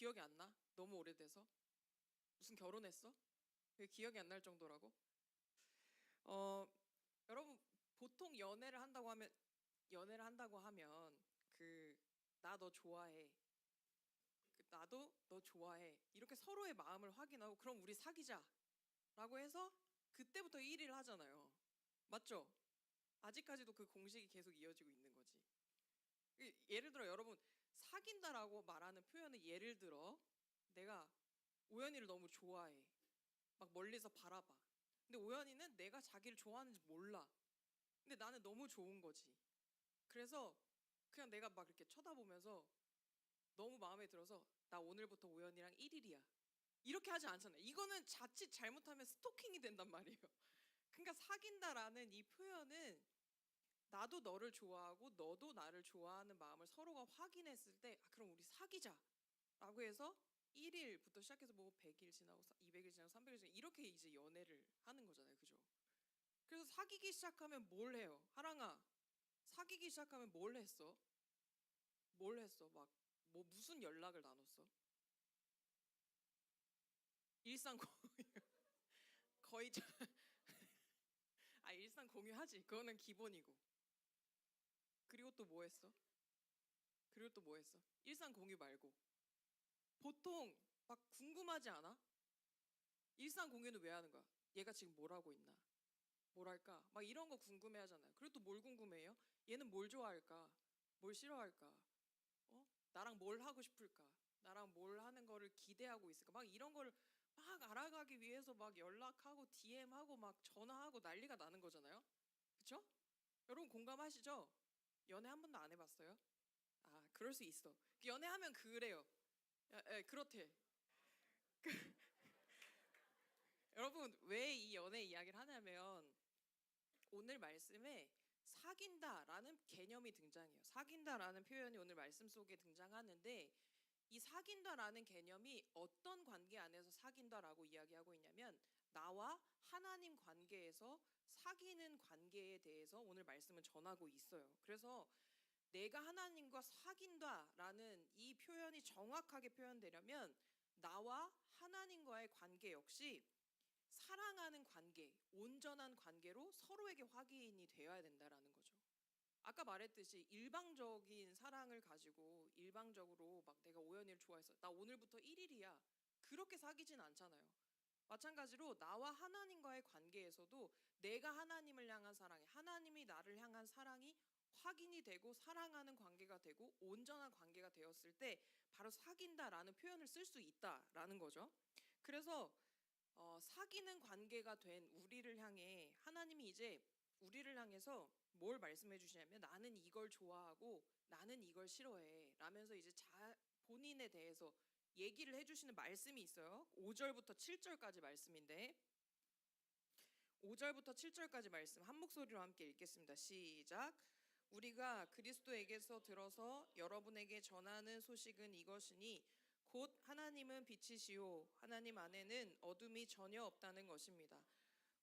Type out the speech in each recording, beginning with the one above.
기억이 안 나? 너무 오래돼서 무슨 결혼했어? 그게 기억이 안 날 정도라고? 어 여러분 보통 연애를 한다고 하면 연애를 한다고 하면 그 나 너 좋아해. 그 나도 너 좋아해. 이렇게 서로의 마음을 확인하고 그럼 우리 사귀자라고 해서 그때부터 1위를 하잖아요. 맞죠? 아직까지도 그 공식이 계속 이어지고 있는 거지. 그 예를 들어 여러분 사귄다라고 말하는 표현은 예를 들어 내가 오연이를 너무 좋아해. 막 멀리서 바라봐. 근데 오연이는 내가 자기를 좋아하는지 몰라. 근데 나는 너무 좋은 거지. 그래서 그냥 내가 막 이렇게 쳐다보면서 너무 마음에 들어서 나 오늘부터 오연이랑 1일이야. 이렇게 하지 않잖아요. 이거는 자칫 잘못하면 스토킹이 된단 말이에요. 그러니까 사귄다라는 이 표현은 나도 너를 좋아하고 너도 나를 좋아하는 마음을 서로가 확인했을 때 아, 그럼 우리 사귀자 라고 해서 1일부터 시작해서 뭐 100일 지나고 200일 지나고 300일 지나고 이렇게 이제 연애를 하는 거잖아요. 그죠? 그래서 사귀기 시작하면 뭘 해요? 하랑아 사귀기 시작하면 뭘 했어? 뭘 했어? 막 뭐 무슨 연락을 나눴어? 일상 거의 저... 아 일상 공유하지 그거는 기본이고 그리고 또 뭐 했어? 그리고 또 뭐 했어? 일상 공유 말고 보통 막 궁금하지 않아? 일상 공유는 왜 하는 거야? 얘가 지금 뭘 하고 있나? 뭐랄까? 막 이런 거 궁금해 하잖아요. 그리고 또 뭘 궁금해해요? 얘는 뭘 좋아할까? 뭘 싫어할까? 어? 나랑 뭘 하고 싶을까? 나랑 뭘 하는 거를 기대하고 있을까? 막 이런 거를 막 알아가기 위해서 막 연락하고 DM하고 막 전화하고 난리가 나는 거잖아요. 그렇죠? 여러분 공감하시죠? 연애 한 번도 안 해봤어요? 아, 그럴 수 있어. 연애하면 그래요. 야, 에, 그렇대. 여러분 왜 이 연애 이야기를 하냐면 오늘 말씀에 사귄다라는 개념이 등장해요. 사귄다라는 표현이 오늘 말씀 속에 등장하는데 이 사귄다라는 개념이 어떤 관계 안에서 사귄다라고 이야기하고 있냐면 나와 하나님 관계에서 사귀는 관계에 대해서 오늘 말씀은 전하고 있어요. 그래서 내가 하나님과 사귄다라는 이 표현이 정확하게 표현되려면 나와 하나님과의 관계 역시 사랑하는 관계, 온전한 관계로 서로에게 확인이 되어야 된다라는 거죠. 아까 말했듯이 일방적인 사랑을 가지고 일방적으로 막 내가 오연이를 좋아해서 나 오늘부터 1일이야. 그렇게 사귀진 않잖아요. 마찬가지로 나와 하나님과의 관계에서도 내가 하나님을 향한 사랑이 하나님이 나를 향한 사랑이 확인이 되고 사랑하는 관계가 되고 온전한 관계가 되었을 때 바로 사귄다라는 표현을 쓸 수 있다라는 거죠. 그래서 어, 사귀는 관계가 된 우리를 향해 하나님이 이제 우리를 향해서 뭘 말씀해 주시냐면 나는 이걸 좋아하고 나는 이걸 싫어해 라면서 이제 자 본인에 대해서 얘기를 해주시는 말씀이 있어요. 5절부터 7절까지 말씀인데 5절부터 7절까지 말씀 한 목소리로 함께 읽겠습니다. 시작. 우리가 그리스도에게서 들어서 여러분에게 전하는 소식은 이것이니 곧 하나님은 빛이시요 하나님 안에는 어둠이 전혀 없다는 것입니다.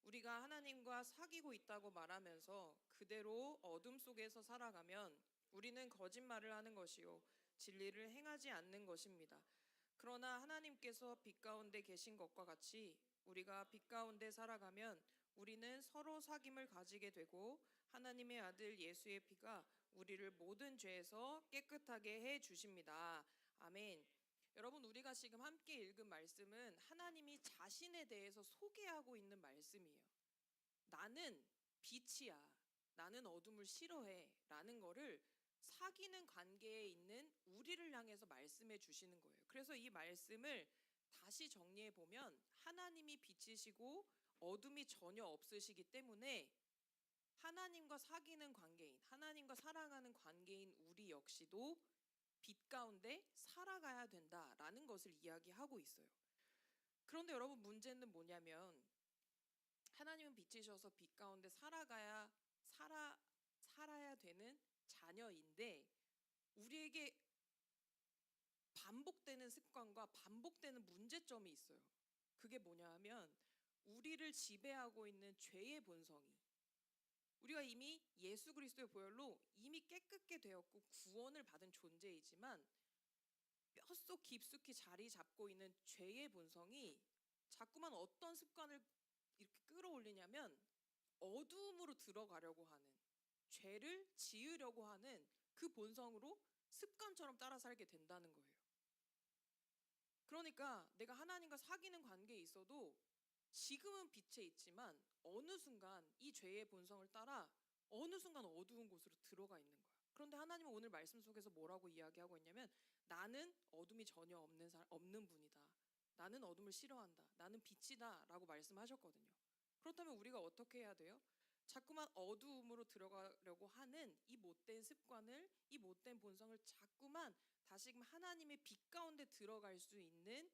우리가 하나님과 사귀고 있다고 말하면서 그대로 어둠 속에서 살아가면 우리는 거짓말을 하는 것이요 진리를 행하지 않는 것입니다. 그러나 하나님께서 빛 가운데 계신 것과 같이 우리가 빛 가운데 살아가면 우리는 서로 사귐을 가지게 되고 하나님의 아들 예수의 피가 우리를 모든 죄에서 깨끗하게 해 주십니다. 아멘. 여러분 우리가 지금 함께 읽은 말씀은 하나님이 자신에 대해서 소개하고 있는 말씀이에요. 나는 빛이야. 나는 어둠을 싫어해. 라는 거를 사귀는 관계에 있는 우리를 향해서 말씀해 주시는 거예요. 그래서 이 말씀을 다시 정리해 보면 하나님이 빛이시고 어둠이 전혀 없으시기 때문에 하나님과 사귀는 관계인, 하나님과 사랑하는 관계인 우리 역시도 빛 가운데 살아가야 된다라는 것을 이야기하고 있어요. 그런데 여러분 문제는 뭐냐면 하나님은 빛이셔서 빛 가운데 살아가야 살아 살아야 되는 자녀인데 우리에게 반복되는 습관과 반복되는 문제점이 있어요. 그게 뭐냐 하면 우리를 지배하고 있는 죄의 본성이 우리가 이미 예수 그리스도의 보혈로 이미 깨끗게 되었고 구원을 받은 존재이지만 마음속 깊숙이 자리 잡고 있는 죄의 본성이 자꾸만 어떤 습관을 이렇게 끌어올리냐면 어두움으로 들어가려고 하는 죄를 지으려고 하는 그 본성으로 습관처럼 따라 살게 된다는 거예요. 그러니까 내가 하나님과 사귀는 관계에 있어도 지금은 빛에 있지만 어느 순간 이 죄의 본성을 따라 어느 순간 어두운 곳으로 들어가 있는 거야. 그런데 하나님은 오늘 말씀 속에서 뭐라고 이야기하고 있냐면 나는 어둠이 전혀 없는 사, 없는 분이다. 나는 어둠을 싫어한다. 나는 빛이다라고 말씀하셨거든요. 그렇다면 우리가 어떻게 해야 돼요? 자꾸만 어두움으로 들어가려고 하는 이 못된 습관을 이 못된 본성을 자꾸만 다시금 하나님의 빛 가운데 들어갈 수 있는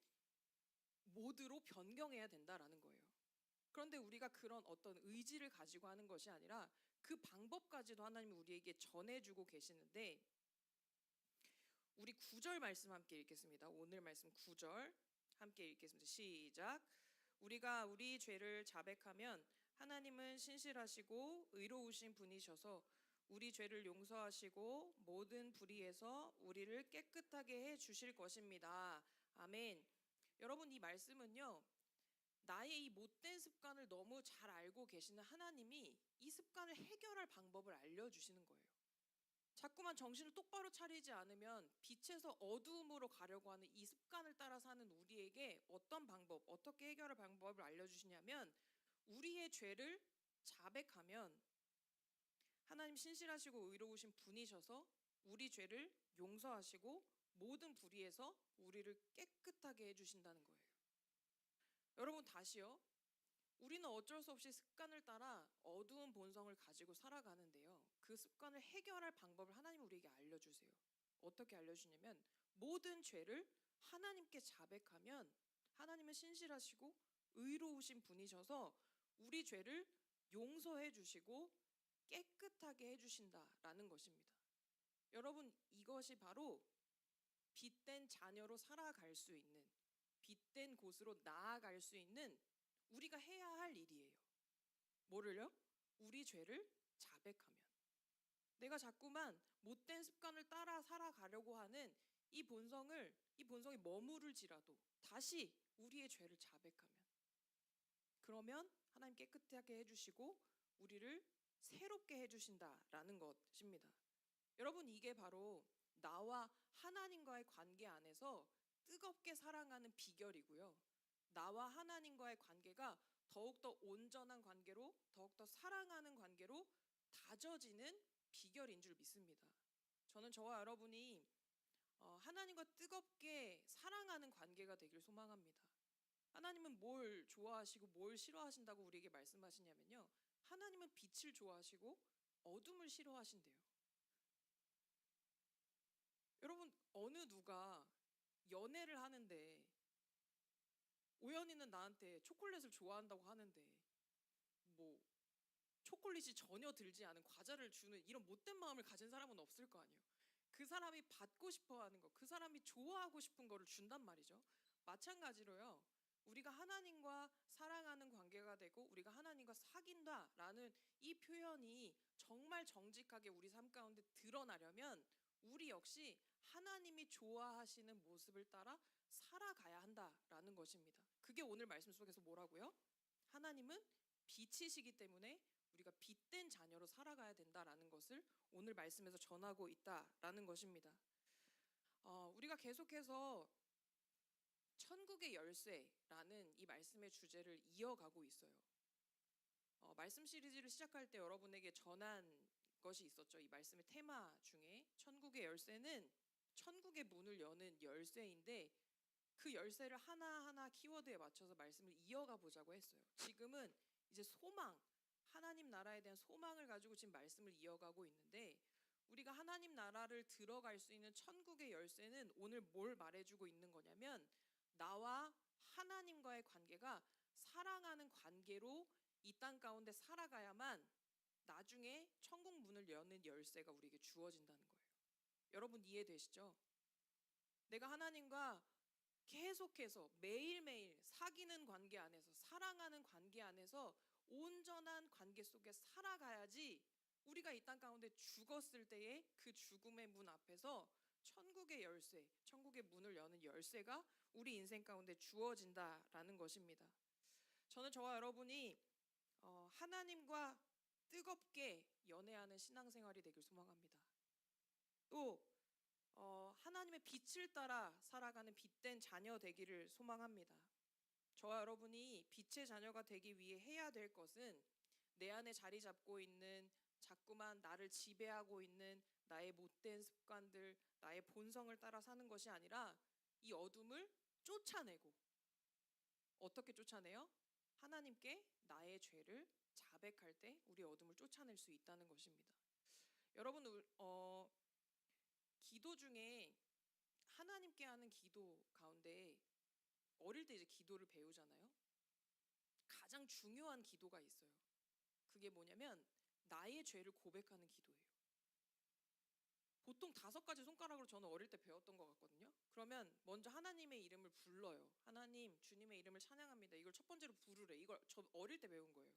모드로 변경해야 된다라는 거예요. 그런데 우리가 그런 어떤 의지를 가지고 하는 것이 아니라 그 방법까지도 하나님이 우리에게 전해주고 계시는데 우리 구절 말씀 함께 읽겠습니다. 오늘 말씀 구절 함께 읽겠습니다. 시작. 우리가 우리 죄를 자백하면 하나님은 신실하시고 의로우신 분이셔서 우리 죄를 용서하시고 모든 불의에서 우리를 깨끗하게 해 주실 것입니다. 아멘. 여러분 이 말씀은요. 나의 이 못된 습관을 너무 잘 알고 계시는 하나님이 이 습관을 해결할 방법을 알려 주시는 거예요. 자꾸만 정신을 똑바로 차리지 않으면 빛에서 어두움으로 가려고 하는 이 습관을 따라 사는 우리에게 어떤 방법, 어떻게 해결할 방법을 알려 주시냐면 우리의 죄를 자백하면 하나님 신실하시고 의로우신 분이셔서 우리 죄를 용서하시고 모든 불의에서 우리를 깨끗하게 해주신다는 거예요. 여러분 다시요. 우리는 어쩔 수 없이 습관을 따라 어두운 본성을 가지고 살아가는데요. 그 습관을 해결할 방법을 하나님 우리에게 알려주세요. 어떻게 알려주냐면 모든 죄를 하나님께 자백하면 하나님은 신실하시고 의로우신 분이셔서 우리 죄를 용서해 주시고 깨끗하게 해 주신다라는 것입니다. 여러분 이것이 바로 빛된 자녀로 살아갈 수 있는 빛된 곳으로 나아갈 수 있는 우리가 해야 할 일이에요. 뭐를요? 우리 죄를 자백하면. 내가 자꾸만 못된 습관을 따라 살아가려고 하는 이 본성을 이 본성이 머무를지라도 다시 우리의 죄를 자백하면 그러면 하나님 깨끗하게 해주시고 우리를 새롭게 해주신다라는 것입니다. 여러분 이게 바로 나와 하나님과의 관계 안에서 뜨겁게 사랑하는 비결이고요. 나와 하나님과의 관계가 더욱더 온전한 관계로 더욱더 사랑하는 관계로 다져지는 비결인 줄 믿습니다. 저는 저와 여러분이 어, 하나님과 뜨겁게 사랑하는 관계가 되길 소망합니다. 하나님은 뭘 좋아하시고 뭘 싫어하신다고 우리에게 말씀하시냐면요. 하나님은 빛을 좋아하시고 어둠을 싫어하신대요. 여러분 어느 누가 연애를 하는데 오연이는 나한테 초콜릿을 좋아한다고 하는데 뭐 초콜릿이 전혀 들지 않은 과자를 주는 이런 못된 마음을 가진 사람은 없을 거 아니에요. 그 사람이 받고 싶어 하는 거, 그 사람이 좋아하고 싶은 거를 준단 말이죠. 마찬가지로요. 우리가 하나님과 사랑하는 관계가 되고 우리가 하나님과 사귄다라는 이 표현이 정말 정직하게 우리 삶 가운데 드러나려면 우리 역시 하나님이 좋아하시는 모습을 따라 살아가야 한다라는 것입니다. 그게 오늘 말씀 속에서 뭐라고요? 하나님은 빛이시기 때문에 우리가 빛된 자녀로 살아가야 된다라는 것을 오늘 말씀에서 전하고 있다라는 것입니다. 어, 우리가 계속해서 천국의 열쇠라는 이 말씀의 주제를 이어가고 있어요. 어, 말씀 시리즈를 시작할 때 여러분에게 전한 것이 있었죠. 이 말씀의 테마 중에 천국의 열쇠는 천국의 문을 여는 열쇠인데 그 열쇠를 하나하나 키워드에 맞춰서 말씀을 이어가 보자고 했어요. 지금은 이제 소망, 하나님 나라에 대한 소망을 가지고 지금 말씀을 이어가고 있는데 우리가 하나님 나라를 들어갈 수 있는 천국의 열쇠는 오늘 뭘 말해주고 있는 거냐면 나와 하나님과의 관계가 사랑하는 관계로 이 땅 가운데 살아가야만 나중에 천국 문을 여는 열쇠가 우리에게 주어진다는 거예요. 여러분 이해되시죠? 내가 하나님과 계속해서 매일매일 사귀는 관계 안에서 사랑하는 관계 안에서 온전한 관계 속에 살아가야지 우리가 이 땅 가운데 죽었을 때의 그 죽음의 문 앞에서 천국의 열쇠, 천국의 문을 여는 열쇠가 우리 인생 가운데 주어진다라는 것입니다. 저는 저와 여러분이 어, 하나님과 뜨겁게 연애하는 신앙생활이 되길 소망합니다. 또 어, 하나님의 빛을 따라 살아가는 빛된 자녀 되기를 소망합니다. 저와 여러분이 빛의 자녀가 되기 위해 해야 될 것은 내 안에 자리 잡고 있는 자꾸만 나를 지배하고 있는 나의 못된 습관들, 나의 본성을 따라 사는 것이 아니라 이 어둠을 쫓아내고 어떻게 쫓아내요? 하나님께 나의 죄를 자백할 때 우리 어둠을 쫓아낼 수 있다는 것입니다. 여러분 우- 어, 기도 중에 하나님께 하는 기도 가운데 어릴 때 이제 기도를 배우잖아요. 가장 중요한 기도가 있어요. 그게 뭐냐면 나의 죄를 고백하는 기도예요. 보통 다섯 가지 손가락으로 저는 어릴 때 배웠던 것 같거든요. 그러면 먼저 하나님의 이름을 불러요. 하나님, 주님의 이름을 찬양합니다. 이걸 첫 번째로 부르래. 이걸 저 어릴 때 배운 거예요.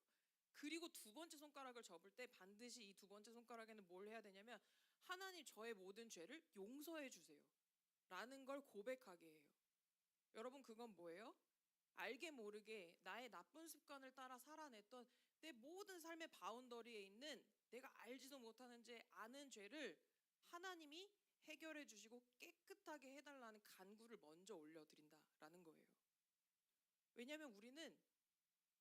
그리고 두 번째 손가락을 접을 때 반드시 이 두 번째 손가락에는 뭘 해야 되냐면 하나님 저의 모든 죄를 용서해 주세요. 라는 걸 고백하게 해요. 여러분 그건 뭐예요? 알게 모르게 나의 나쁜 습관을 따라 살아냈던 내 모든 삶의 바운더리에 있는 내가 알지도 못하는 죄, 아는 죄를 하나님이 해결해 주시고 깨끗하게 해달라는 간구를 먼저 올려드린다라는 거예요. 왜냐하면 우리는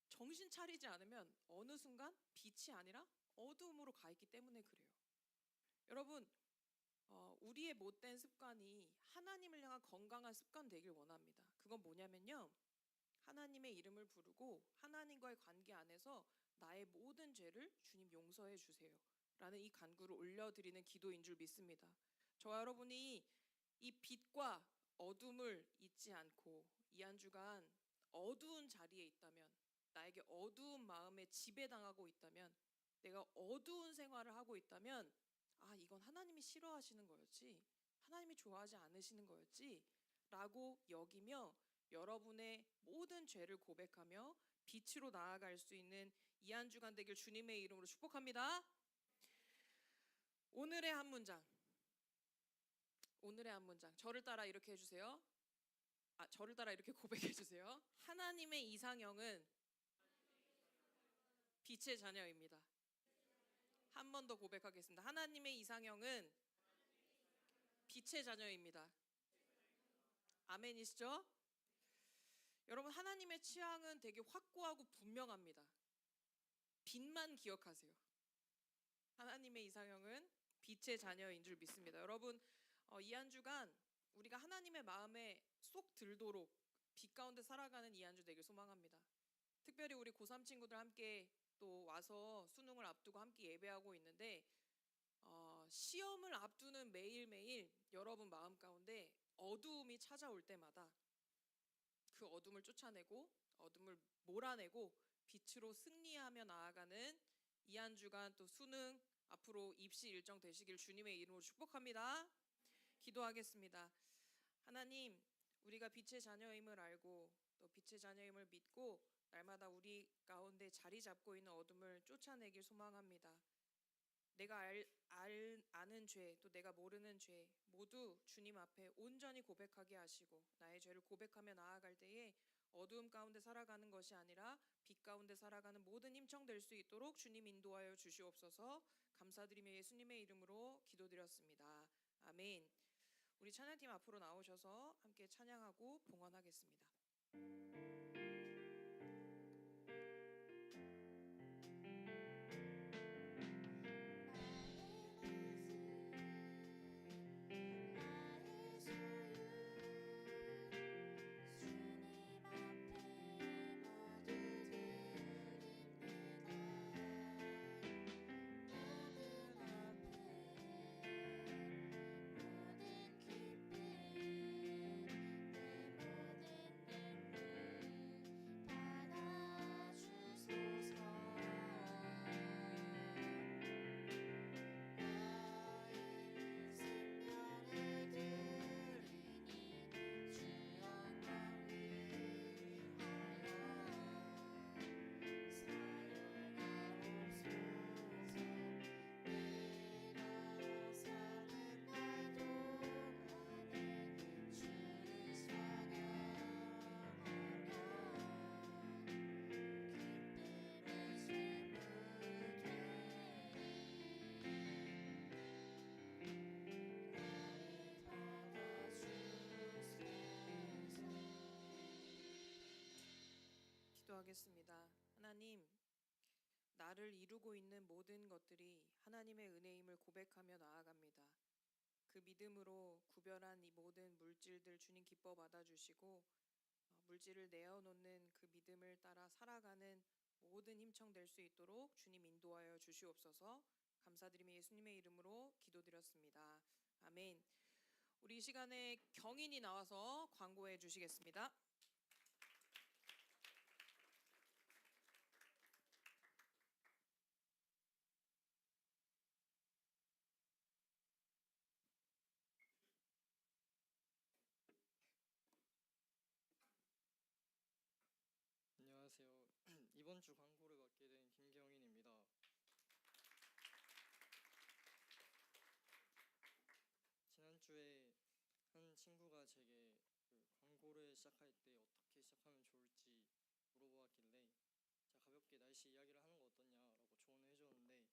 정신 차리지 않으면 어느 순간 빛이 아니라 어두움으로 가 있기 때문에 그래요. 여러분, 어, 우리의 못된 습관이 하나님을 향한 건강한 습관 되길 원합니다. 그건 뭐냐면요. 하나님의 이름을 부르고 하나님과의 관계 안에서 나의 모든 죄를 주님 용서해 주세요. 라는 이 간구를 올려드리는 기도인 줄 믿습니다. 저와 여러분이 이 빛과 어둠을 잊지 않고 이 한 주간 어두운 자리에 있다면 나에게 어두운 마음에 지배당하고 있다면 내가 어두운 생활을 하고 있다면 아 이건 하나님이 싫어하시는 거였지 하나님이 좋아하지 않으시는 거였지 라고 여기며 여러분의 모든 죄를 고백하며 빛으로 나아갈 수 있는 이 한 주간 되길 주님의 이름으로 축복합니다. 오늘의 한 문장. 오늘의 한 문장. 저를 따라 이렇게 해주세요. 아, 저를 따라 이렇게 고백해 주세요. 하나님의 이상형은 빛의 자녀입니다. 한 번 더 고백하겠습니다. 하나님의 이상형은 빛의 자녀입니다. 아멘이시죠? 여러분 하나님의 취향은 되게 확고하고 분명합니다. 빛만 기억하세요. 하나님의 이상형은 빛의 자녀인 줄 믿습니다. 여러분 어, 이한 주간 우리가 하나님의 마음에 쏙 들도록 빛 가운데 살아가는 이한 주 되길 소망합니다. 특별히 우리 고3 친구들 함께 또 와서 수능을 앞두고 함께 예배하고 있는데 어, 시험을 앞두는 매일매일 여러분 마음 가운데 어두움이 찾아올 때마다 그 어둠을 쫓아내고 어둠을 몰아내고 빛으로 승리하며 나아가는 이 한 주간 또 수능 앞으로 입시 일정 되시길 주님의 이름으로 축복합니다. 기도하겠습니다. 하나님, 우리가 빛의 자녀임을 알고 또 빛의 자녀임을 믿고 날마다 우리 가운데 자리 잡고 있는 어둠을 쫓아내길 소망합니다. 내가 알, 알 아는 죄, 또 내가 모르는 죄 모두 주님 앞에 온전히 고백하게 하시고 나의 죄를 고백하며 나아갈 때에 어두움 가운데 살아가는 것이 아니라 빛 가운데 살아가는 모든 힘청 될 수 있도록 주님 인도하여 주시옵소서. 감사드리며 예수님의 이름으로 기도드렸습니다. 아멘. 우리 찬양팀 앞으로 나오셔서 함께 찬양하고 봉헌하겠습니다. 기도하겠습니다. 하나님, 나를 이루고 있는 모든 것들이 하나님의 은혜임을 고백하며 나아갑니다. 그 믿음으로 구별한 이 모든 물질들 주님 기뻐 받아주시고 어, 물질을 내어놓는 그 믿음을 따라 살아가는 모든 힘청 될 수 있도록 주님 인도하여 주시옵소서 감사드리며 예수님의 이름으로 기도드렸습니다. 아멘. 우리 이 시간에 경인이 나와서 광고해 주시겠습니다. 안녕하세요. 이번 주 광고를 맡게 된 김경인입니다. 지난주에 한 친구가 제게 그 광고를 시작할 때 어떻게 시작하면 좋을지 물어보았길래 제가 가볍게 날씨 이야기를 하는 거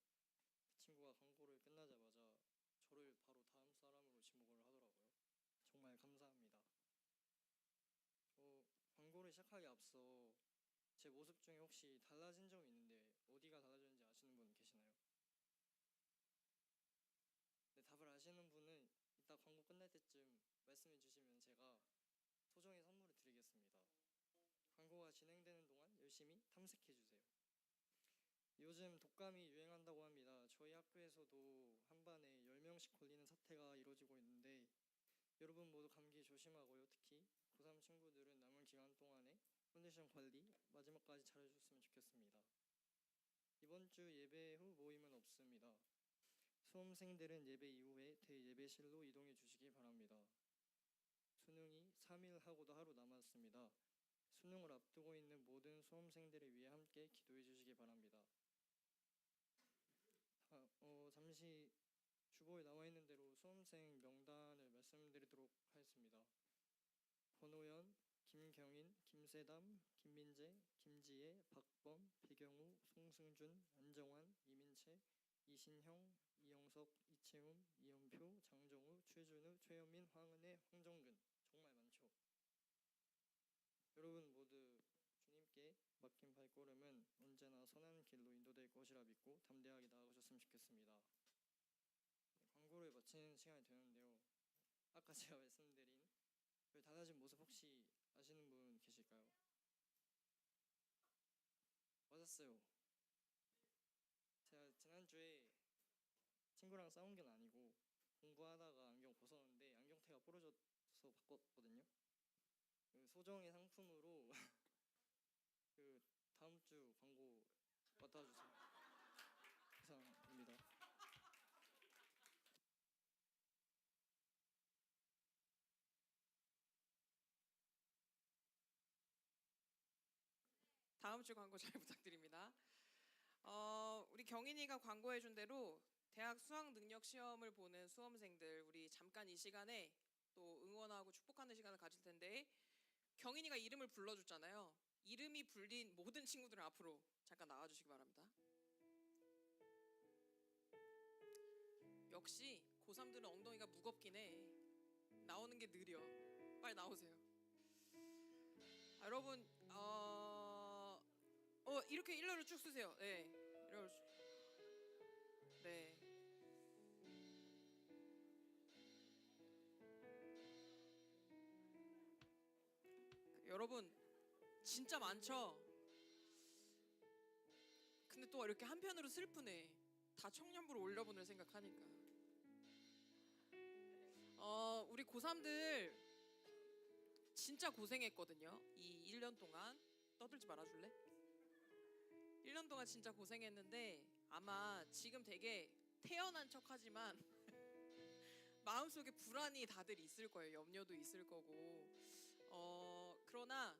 어떠냐라고 조언을 해줬는데 그 친구가 광고를 끝나자마자 저를 바로 다음 사람으로 지목을 하더라고요. 정말 감사합니다. 저 광고를 시작하기 앞서 제 모습 중에 혹시 달라진 점이 있는데 어디가 달라졌는지 아시는 분 계시나요? 네, 답을 아시는 분은 이따 광고 끝날 때쯤 말씀해 주시면 제가 소정의 선물을 드리겠습니다. 광고가 진행되는 동안 열심히 탐색해 주세요. 요즘 독감이 유행한다고 합니다. 저희 학교에서도 한 반에 10명씩 걸리는 사태가 이루어지고 있는데 여러분 모두 감기 조심하고요. 특히 고3 친구들은 남은 기간 동안에 컨디션 관리 마지막까지 잘해줬으면 좋겠습니다. 이번 주 예배 후 모임은 없습니다. 수험생들은 예배 이후에 대예배실로 이동해 주시기 바랍니다. 수능이 3일 하고도 하루 남았습니다. 수능을 앞두고 있는 모든 수험생들을 위해 함께 기도해 주시기 바랍니다. 다- 어, 잠시 주보에 나와 있는 대로 수험생 명단을 말씀드리도록 하겠습니다. 권호연, 김경인, 김세담, 김민재, 김지혜, 박범, 배경우, 송승준, 안정환, 이민채, 이신형, 이영석, 이채움, 이연표, 장정우, 최준우, 최현민, 황은혜, 황정근 정말 많죠. 여러분 모두 주님께 맡긴 발걸음은 언제나 선한 길로 인도될 것이라 믿고 담대하게 나아가셨으면 좋겠습니다. 네, 광고를 마치는 시간이 되는데요. 아까 제가 말씀드린 그 달라진 모습 혹시 아시는 분 계실까요? 맞았어요. 제가 지난주에 친구랑 싸운 건 아니고 공부하다가 안경 벗었는데 안경테가 부러져서 바꿨거든요. 그 소정의 상품으로 그 다음 주 광고 맡아주세요. 이상입니다. 다음 주 광고 잘 부탁드립니다. 어, 우리 경인이가 광고해 준 대로 대학 수학 능력 시험을 보는 수험생들 우리 잠깐 이 시간에 또 응원하고 축복하는 시간을 가질 텐데 경인이가 이름을 불러줬잖아요. 이름이 불린 모든 친구들은 앞으로 잠깐 나와 주시기 바랍니다. 역시 고3들은 엉덩이가 무겁긴 해. 나오는 게 느려. 빨리 나오세요. 아, 여러분, 어, 어 이렇게 일렬로 쭉 쓰세요. 네, 일렬로 쭉. 네. 여러분 진짜 많죠. 근데 또 이렇게 한편으로 슬프네. 다 청년부로 올려보낼 생각하니까. 어, 우리 고3들 진짜 고생했거든요. 이 1년 동안 떠들지 말아 줄래? 1년 동안 진짜 고생했는데 아마 지금 되게 태연한 척하지만 마음속에 불안이 다들 있을 거예요. 염려도 있을 거고. 어, 그러나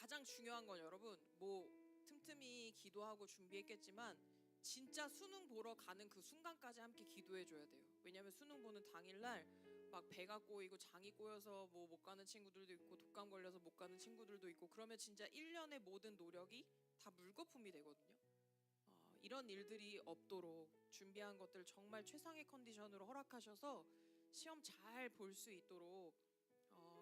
가장 중요한 건 여러분 뭐 틈틈이 기도하고 준비했겠지만 진짜 수능 보러 가는 그 순간까지 함께 기도해 줘야 돼요. 왜냐면 수능 보는 당일날 막 배가 꼬이고 장이 꼬여서 뭐 못 가는 친구들도 있고 독감 걸려서 못 가는 친구들도 있고 그러면 진짜 1년의 모든 노력이 다 물거품이 되거든요. 어, 이런 일들이 없도록 준비한 것들 정말 최상의 컨디션으로 허락하셔서 시험 잘 볼 수 있도록 어,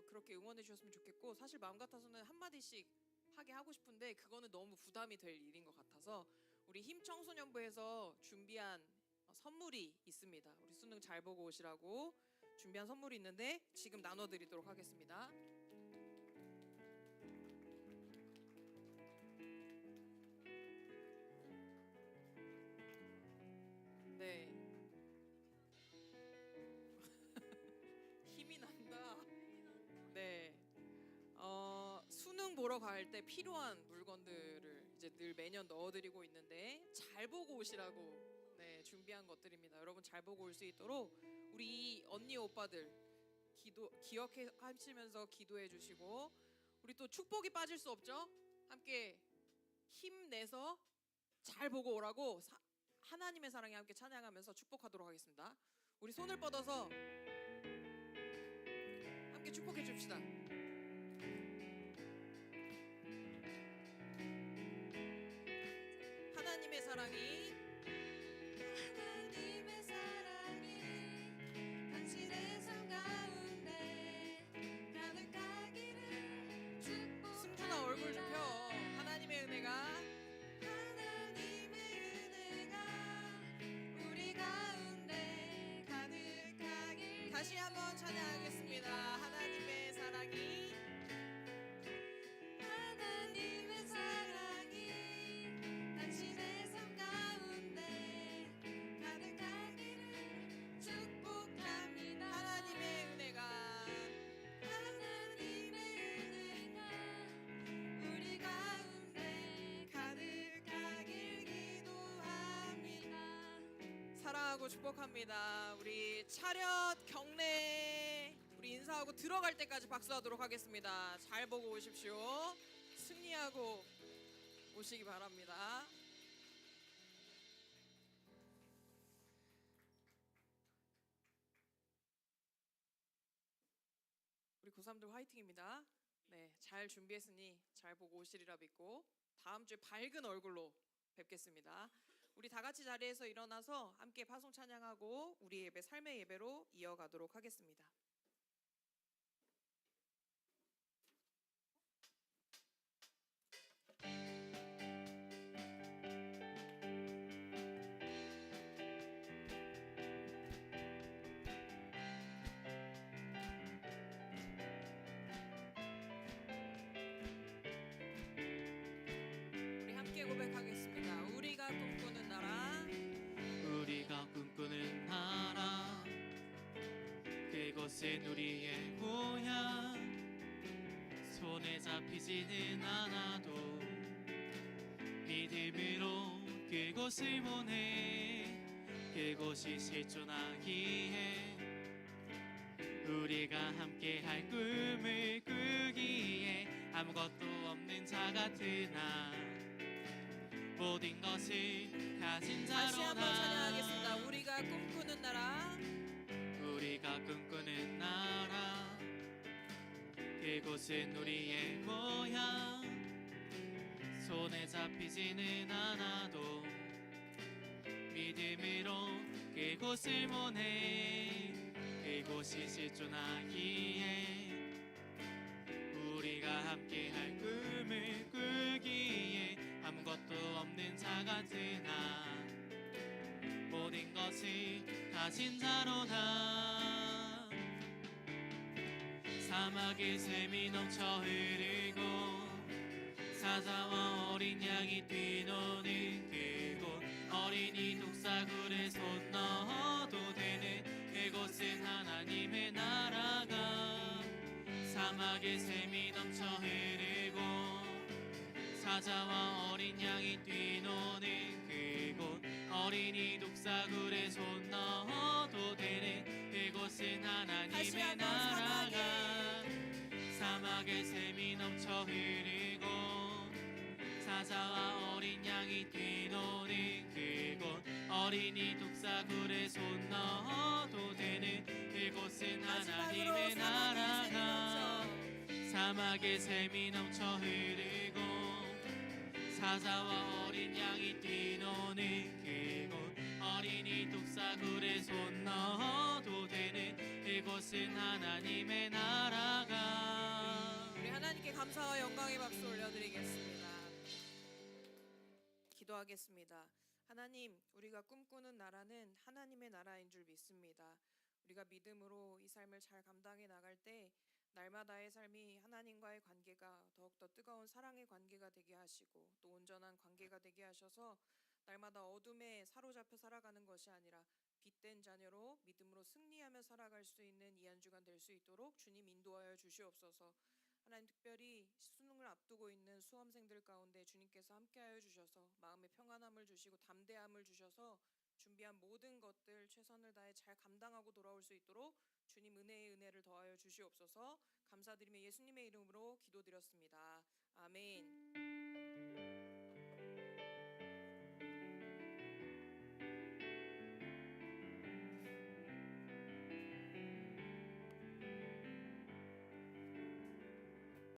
그렇게 응원해 주셨으면 좋겠고 사실 마음 같아서는 한 마디씩 하게 하고 싶은데 그거는 너무 부담이 될 일인 것 같아서 우리 힘 청소년부에서 준비한 어, 선물이 있습니다. 우리 수능 잘 보고 오시라고 준비한 선물이 있는데 지금 나눠드리도록 하겠습니다. 보러 갈 때 필요한 물건들을 이제 늘 매년 넣어드리고 있는데 잘 보고 오시라고 네, 준비한 것들입니다. 여러분 잘 보고 올 수 있도록 우리 언니 오빠들 기도 기억해 하시면서 기도해 주시고 우리 또 축복이 빠질 수 없죠. 함께 힘내서 잘 보고 오라고 사- 하나님의 사랑에 함께 찬양하면서 축복하도록 하겠습니다. 우리 손을 뻗어서 함께 축복해 줍시다. 사랑이 사랑하고 축복합니다. 우리 차렷 경례 우리 인사하고 들어갈 때까지 박수하도록 하겠습니다. 잘 보고 오십시오. 승리하고 오시기 바랍니다. 우리 고3들 화이팅입니다. 네, 잘 준비했으니 잘 보고 오시리라 믿고 다음 주에 밝은 얼굴로 뵙겠습니다. 우리 다 같이 자리에서 일어나서 함께 파송 찬양하고 우리 예배 삶의 예배로 이어가도록 하겠습니다. 고백하겠습니다. 그곳은 우리의 고향 손에 잡히지는 않아도 믿음으로 그곳을 보내. 그곳이 실존하기에 우리가 함께 할 꿈을 꾸기에 아무것도 없는 자 같으나 모든 것을 가진 다시 자로 한번 찬양하겠습니다. 나 우리가 꿈꾸는 나라 그곳은 우리의 모양. 손에 잡히지는 않아도 믿음으로 그곳을 보내. 그곳이 실존하기에 우리가 함께 할 꿈을 꾸기에 아무것도 없는 자 같으나 모든 것을 가진 자로다 사막의 샘이 넘쳐 흐르고 사자와 어린 양이 뛰노는 그곳. 어린이 독사굴에 손 넣어도 되는 그곳은 하나님의 나라가. 사막의 샘이 넘쳐 흐르고 사자와 어린 양이 뛰노는 그곳. 어린이 독사굴에 손 넣어도 되는 그곳은 하나님의 나라가 사막의 샘이 넘쳐 흐르고 사자와 어린 양이 뛰노는 그곳 어린이 독사굴에 손 넣어도 되는 그곳은 하나님의 나라가 사막의 샘이 넘쳐 흐르고 사자와 어린 양이 뛰노는 그곳 어린이 독사굴에 손 넣어도 되는 그곳은 하나님의 나라가 감사와 영광의 박수 올려드리겠습니다. 기도하겠습니다. 하나님, 우리가 꿈꾸는 나라는 하나님의 나라인 줄 믿습니다. 우리가 믿음으로 이 삶을 잘 감당해 나갈 때 날마다의 삶이 하나님과의 관계가 더욱더 뜨거운 사랑의 관계가 되게 하시고 또 온전한 관계가 되게 하셔서 날마다 어둠에 사로잡혀 살아가는 것이 아니라 빛된 자녀로 믿음으로 승리하며 살아갈 수 있는 이 한 주간 될 수 있도록 주님 인도하여 주시옵소서. 하나님 특별히 수능을 앞두고 있는 수험생들 가운데 주님께서 함께하여 주셔서 마음의 평안함을 주시고 담대함을 주셔서 준비한 모든 것들 최선을 다해 잘 감당하고 돌아올 수 있도록 주님 은혜의 은혜를 더하여 주시옵소서 감사드리며 예수님의 이름으로 기도드렸습니다. 아멘.